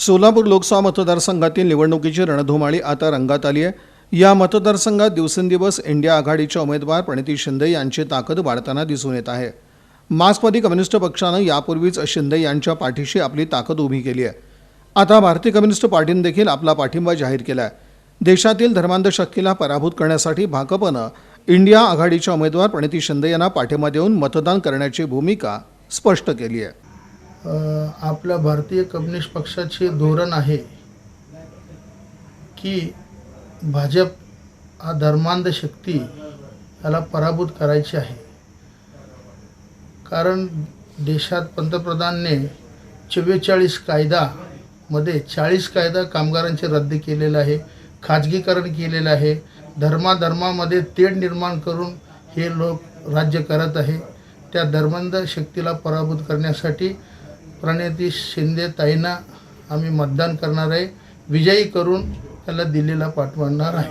सोलापूर लोकसभा मतदारसंघातील निवडणुकीची रणधुमाळी आता रंगात आली आहे. या मतदारसंघात दिवसेंदिवस इंडिया आघाडीच्या उमेदवार प्रणिती शिंदे यांची ताकद वाढताना दिसून येत आहे. मार्क्सवादी कम्युनिस्ट पक्षानं यापूर्वीच शिंदे यांच्या पाठीशी आपली ताकद उभी केली आहे. आता भारतीय कम्युनिस्ट पार्टीने देखील आपला पाठिंबा जाहीर केला आहे देशातील धर्मांध शक्तीला पराभूत करण्यासाठी भाकपनं इंडिया आघाडीच्या उमेदवार प्रणिती शिंदे यांना पाठिंबा देऊन मतदान करण्याची भूमिका स्पष्ट केली आहे. आपल्या भारतीय कम्युनिस्ट पक्षाचे धोरण आहे की भाजप हा धर्मांध शक्ती याला पराभूत करायची आहे. कारण देशात पंतप्रधानने चव्वेचाळीस कायदामध्ये चाळीस कायदा कामगारांचे रद्द केलेलं आहे खाजगीकरण केलेलं आहे धर्माधर्मामध्ये तेढ निर्माण करून हे लोक राज्य करत आहे. त्या धर्मांध शक्तीला पराभूत करण्यासाठी प्रणिती शिंदे ताईंना आम्ही मतदान करणार आहे. विजयी करून त्याला दिल्लीला पाठवणार आहे.